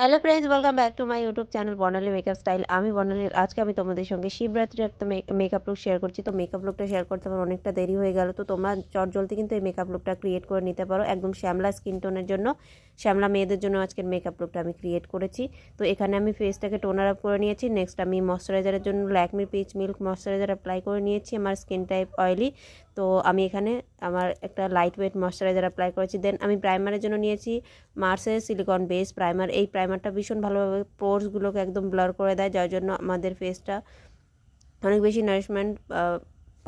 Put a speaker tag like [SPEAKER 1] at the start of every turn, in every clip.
[SPEAKER 1] Hello friends welcome back to my YouTube channel Barnali makeup style আমি বর্ণালী আজকে আমি তোমাদের সঙ্গে শিবরাত্রির একটা মেকআপ লুক শেয়ার করছি। তো মেকআপ লুকটা শেয়ার করতে আমার অনেকটা দেরি হয়ে গেল। তো তোমরা চট জলদি কিন্তু এই মেকআপ লুকটা ক্রিয়েট করে নিতে পারো। একদম শ্যামলা স্কিন টোনের জন্য, শ্যামলা মেয়েদের জন্য আজকের মেকআপ লুকটা আমি ক্রিয়েট করেছি। তো এখানে আমি ফেসটাকে টোনার আপ করে নিয়েছি। নেক্সট আমি ময়শ্চারাইজারের জন্য Lakme peach milk moisturiser apply করে নিয়েছি। আমার স্কিন টাইপ অয়েলি তো আমি এখানে আমার একটা লাইট ওয়েট ময়শ্চারাইজার অ্যাপ্লাই করেছি। দেন আমি প্রাইমারের জন্য নিয়েছি। মার্সের সিলিকন বেস প্রাইমার এই প্রাইমারটা ভীষণ ভালোভাবে পোর্সগুলোকে একদম ব্লার করে দেয়, যার জন্য আমাদের ফেসটা অনেক বেশি নারিশমেন্ট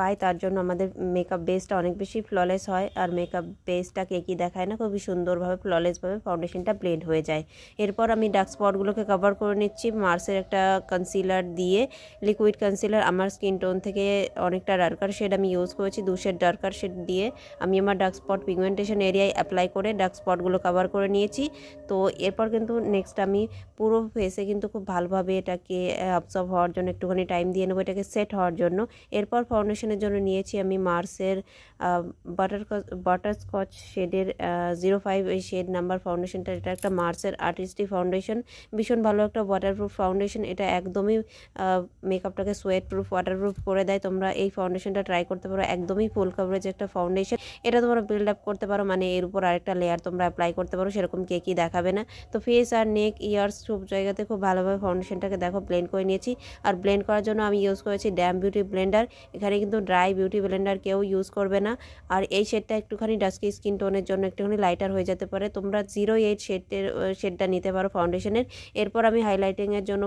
[SPEAKER 1] পাই তার জন্য আমাদের মেকআপ বেসটা অনেক বেশি ফ্ললেস হয়। আর মেকআপ বেসটা কেকি দেখায় না, খুবই সুন্দরভাবে ফ্ললেসভাবে ফাউন্ডেশনটা ব্লেন্ড হয়ে যায়। এরপর আমি ডার্ক স্পটগুলোকে কভার করে নিচ্ছি মার্সের একটা কনসিলার দিয়ে। লিকুইড কনসিলার আমার স্কিন টোন থেকে অনেকটা ডার্কার শেড আমি ইউজ করেছি, দু শেড ডার্কার শেড দিয়ে। আমি আমার ডার্ক স্পট পিগমেন্টেশন এরিয়ায় অ্যাপ্লাই করে ডার্ক স্পটগুলো কভার করে নিয়েছি। তো এরপর কিন্তু নেক্সট আমি পুরো ফেসে কিন্তু খুব ভালোভাবে এটাকে অবজর্ভ হওয়ার জন্য একটুখানি টাইম দিয়ে নেব, এটাকে সেট হওয়ার জন্য। এরপর ফাউন্ডেশন ফাউন্ডেশনের জন্য নিয়েছি। আমি মার্সের বাটার বাটার স্কচ শেডের জিরো ফাইভ এই শেড নাম্বার ফাউন্ডেশনটা এটা একটা মার্সের আর্টিস্টিক ফাউন্ডেশন ভীষণ ভালো একটা ওয়াটারপ্রুফ ফাউন্ডেশন এটা একদমই মেকআপটাকে সোয়েট প্রুফ ওয়াটারপ্রুফ করে দেয়। তোমরা এই ফাউন্ডেশনটা ট্রাই করতে পারো। একদমই ফুল কাভারেজ একটা ফাউন্ডেশন এটা তোমরা বিল্ড আপ করতে পারো। মানে এর উপর আরেকটা লেয়ার তোমরা অ্যাপ্লাই করতে পারো। সেরকম কেকই দেখাবে না। তো ফেস আর নেক ইয়ার্স সব জায়গাতে খুব ভালোভাবে ফাউন্ডেশনটাকে দেখো ব্লেন্ড করে নিয়েছি। আর ব্লেন্ড করার জন্য আমি ইউজ করেছি ড্যাম বিউটি ব্লেন্ডার এখানে কিন্তু ড্রাই বিউটি ব্লেন্ডার কেউ ইউজ করবে না। আর এই শেডটা একটুখানি ডাস্কি স্কিন টোনের জন্য একটুখানি লাইটার হয়ে যেতে পারে। তোমরা জিরো এইট শেডের শেডটা নিতে পারো ফাউন্ডেশনের এরপর আমি হাইলাইটিংয়ের জন্য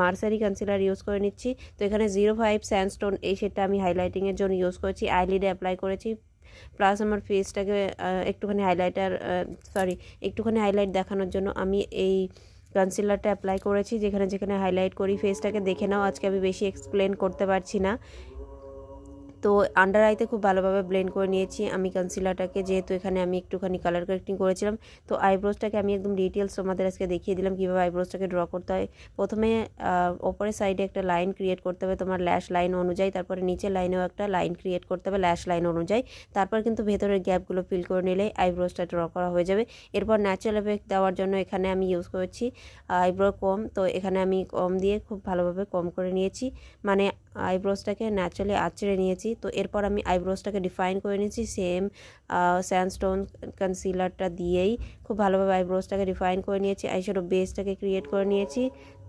[SPEAKER 1] মার্সারি কনসিলার ইউজ করে নিচ্ছি। তো এখানে জিরো ফাইভ স্যান্ডস্টোন এই শেডটা আমি হাইলাইটিংয়ের জন্য ইউজ করেছি। আইলিডে অ্যাপ্লাই করেছি। প্লাস আমার ফেসটাকে একটুখানি হাইলাইটার সরি একটুখানি হাইলাইট দেখানোর জন্য আমি এই কনসিলারটা অ্যাপ্লাই করেছি। যেখানে যেখানে হাইলাইট করি ফেসটাকে দেখে নাও। আজকে আমি বেশি এক্সপ্লেন করতে পারছি না। তো আন্ডার আইতে খুব ভালোভাবে ব্লেন্ড করে নিয়েছি। আমি কনসিলারটাকে যেহেতু এখানে আমি একটুখানি কালার কারেক্টিং করেছিলাম, তো আইব্রোজটাকে আমি একদম ডিটেলস তোমাদের আজকে দেখিয়ে দিলাম কীভাবে আইব্রোজটাকে ড্র করতে হয়। প্রথমে ওপরের সাইডে একটা লাইন ক্রিয়েট করতে হবে তোমার ল্যাশ লাইন অনুযায়ী, তারপরে নিচের লাইনেও একটা লাইন ক্রিয়েট করতে হবে ল্যাশ লাইন অনুযায়ী। তারপর কিন্তু ভেতরের গ্যাপগুলো ফিল করে নিলে আইব্রোজটা ড্র করা হয়ে যাবে। এরপর ন্যাচারাল এফেক্ট দেওয়ার জন্য এখানে আমি ইউজ করেছি আইব্রো কম তো এখানে আমি কম দিয়ে খুব ভালোভাবে কম করে নিয়েছি। মানে আইব্রোসটাকে ন্যাচারালি আঁচড়ে নিয়েছি। তো এরপর আমি আইব্রোজটাকে ডিফাইন করে নিয়েছি সেম স্যান্ডস্টোন কনসিলারটা দিয়েই খুব ভালোভাবে আইব্রোসটাকে রিফাইন করে নিয়েছি আইশ্যাডো বেসটাকে ক্রিয়েট করে নিয়েছি।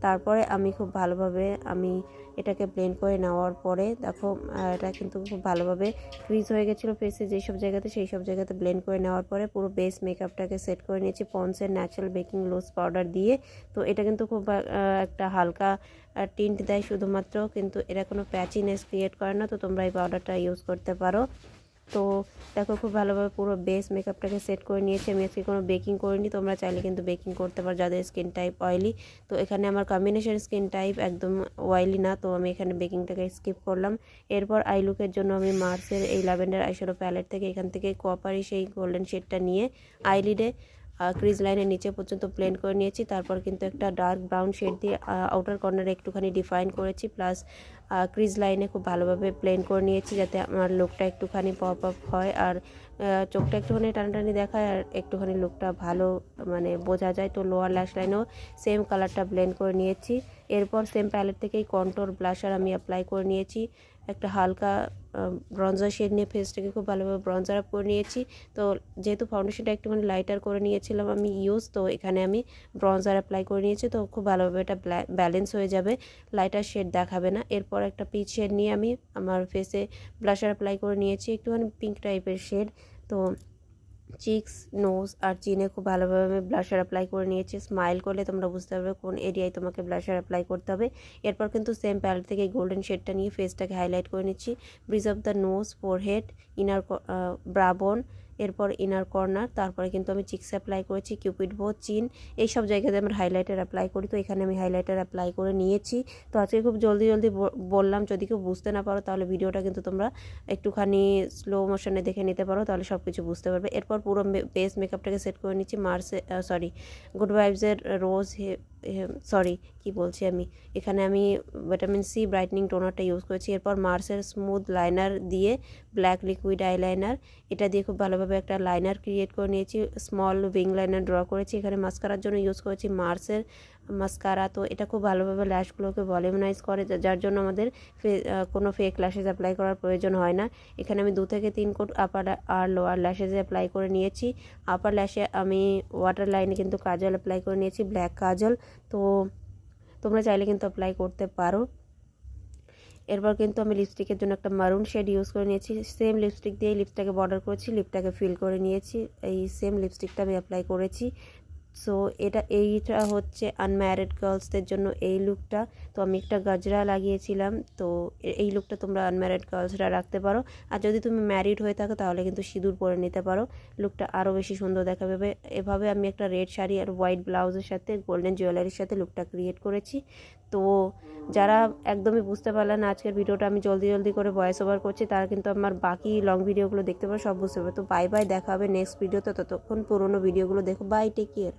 [SPEAKER 1] তারপরে আমি খুব ভালোভাবে আমি এটাকে ব্লেন্ড করে নেওয়ার পরে দেখো এটা কিন্তু খুব ভালোভাবে ক্রিজ হয়ে গেছিল ফেসে যেই সব জায়গাতে সেই সব জায়গাতে ব্লেন্ড করে নেওয়ার পরে পুরো বেস মেকআপটাকে সেট করে নিয়েছি পন্সের ন্যাচারাল বেকিং লোস পাউডার দিয়ে। তো এটা কিন্তু খুব একটা হালকা টিন্ট দেয় শুধুমাত্র, কিন্তু এরা কোনো প্যাচিনেস ক্রিয়েট করে না। তো তোমরা এই পাউডারটা ইউজ করতে পারো। তো দেখো খুব ভালোভাবে পুরো বেস মেকআপটাকে সেট করে নিয়েছি। আমি আজকে কোনো বেকিং করিনি, তোমরা চাইলে কিন্তু বেকিং করতে পারো যাদের স্কিন টাইপ অয়েলি তো এখানে আমার কম্বিনেশন স্কিন টাইপ একদম অয়েলি না, তো আমি এখানে বেকিংটাকে স্কিপ করলাম। এরপর আই লুকের জন্য আমি মার্সের এই ল্যাভেন্ডার আইশ্যাডো প্যালেট থেকে এখান থেকে কপারি সেই গোল্ডেন শেডটা নিয়ে আইলিডে ক্রিজ লাইনের নিচে পর্যন্ত প্লেন করে নিয়েছি। তারপর কিন্তু একটা ডার্ক ব্রাউন শেড দিয়ে আউটার কর্নারে একটুখানি ডিফাইন করেছি। প্লাস ক্রিজ লাইনে খুব ভালোভাবে প্লেন করে নিয়েছি যাতে আমার লুকটা একটুখানি পপ আপ হয়। আর চোখটা একটুখানি টানাটানি দেখায় আর একটুখানি লুকটা ভালো মানে বোঝা যায়। তো লোয়ার ল্যাশ লাইনেও সেম কালারটা ব্লেন্ড করে নিয়েছি। এরপর সেম প্যালেট থেকেই কন্ট্রোল ব্লাশার আমি অ্যাপ্লাই করে নিয়েছি। একটা হালকা ব্রঞ্জার শেড নিয়ে ফেসটাকে খুব ভালোভাবে ব্রঞ্জার আপ করে নিয়েছি। তো যেহেতু ফাউন্ডেশনটা একটুখানি লাইটার করে নিয়েছিলাম আমি ইউজ তো এখানে আমি ব্রঞ্জার অ্যাপ্লাই করে নিয়েছি। তো খুব ভালোভাবে এটা ব্যালেন্স হয়ে যাবে লাইটার শেড দেখাবে না। এরপর একটা পিচ শেড নিয়ে আমি আমার ফেসে ব্লাশার অ্যাপ্লাই করে নিয়েছি, একটুখানি পিঙ্ক টাইপের শেড তো চিক্স নোজ আর চিনে খুব ভালোভাবে আমি ব্লাশার অ্যাপ্লাই করে নিয়েছি। স্মাইল করলে তোমরা বুঝতে পারবে কোন এরিয়ায় তোমাকে ব্লাশার অ্যাপ্লাই করতে হবে। এরপর কিন্তু সেম প্যালেট থেকে গোল্ডেন শেডটা নিয়ে ফেসটাকে হাইলাইট করে নিচ্ছি। Bridge of the nose forehead inner brow bone এরপর ইনার কর্নার তারপরে কিন্তু আমি চিক্স অ্যাপ্লাই করেছি কিউপিড বো চিন এই সব জায়গাতে আমার হাইলাইটার অ্যাপ্লাই করি। তো এখানে আমি হাইলাইটার অ্যাপ্লাই করে নিয়েছি। তো আজকে খুব জলদি জলদি বললাম, যদি কেউ বুঝতে না পারো, তাহলে ভিডিওটা কিন্তু তোমরা একটুখানি স্লো মোশনে দেখে নিতে পারো, তাহলে সব কিছু বুঝতে পারবে। এরপর পুরো বেস মেকআপটাকে সেট করে নিচ্ছি মার্সে সরি গুড ভাইবসের রোজ সরি কি বলছি আমি? এখানে আমি ভিটামিন সি ব্রাইটনিং টোনারটা ইউজ করেছি। এরপর মার্সের স্মুথ লাইনার দিয়ে ব্ল্যাক লিকুইড আইলাইনার এটা দিয়ে খুব ভালোভাবে একটা লাইনার ক্রিয়েট করে নিয়েছি। স্মল উইং লাইনার ড্র করেছি। এখানে মাস্কারার জন্য ইউজ করেছি মার্সের মাস্কারা তো এটা খুব ভালোভাবে ল্যাশগুলোকে ভলিউমাইজ করে যার জন্য আমাদের কোনো ফেক ল্যাশেজ অ্যাপ্লাই করার প্রয়োজন হয় না। এখানে আমি দু থেকে তিন কোট আপার আর লোয়ার ল্যাশেজে অ্যাপ্লাই করে নিয়েছি। আপার ল্যাশে আমি ওয়াটার লাইনে কিন্তু কাজল অ্যাপ্লাই করে নিয়েছি ব্ল্যাক কাজল। তো তোমরা চাইলে কিন্তু অ্যাপ্লাই করতে পারো। এরপর কিন্তু আমি লিপস্টিকের জন্য একটা মারুন শেড ইউজ করে নিয়েছি। সেম লিপস্টিক দিয়ে লিপসটাকে বর্ডার করেছি লিপটাকে ফিল করে নিয়েছি। এই সেম লিপস্টিকটা আমি অ্যাপ্লাই করেছি। সো এটা এইটা হচ্ছে আনম্যারিড গার্লসদের জন্য এই লুকটা তো আমি একটা গাজরা লাগিয়েছিলাম। তো এই লুকটা তোমরা আনম্যারিড গার্লসরা রাখতে পারো। আর যদি তুমি ম্যারিড হয়ে থাকো, তাহলে কিন্তু সিঁদুর পরে নিতে পারো। লুকটা আরও বেশি সুন্দর দেখাবে। এভাবে আমি একটা রেড শাড়ি আর হোয়াইট ব্লাউজের সাথে গোল্ডেন জুয়েলারির সাথে লুকটা ক্রিয়েট করেছি। তো যারা একদমই বুঝতে পারলে না, আজকের ভিডিওটা আমি জলদি জলদি করে ভয়েস ওভার করছি, তারা কিন্তু আমার বাকি লং ভিডিওগুলো দেখতে পারো, সব বুঝতে পারবে। তো বাই বাই দেখা হবে নেক্সট ভিডিওতে ততক্ষণ পুরোনো ভিডিওগুলো দেখো। Bye take care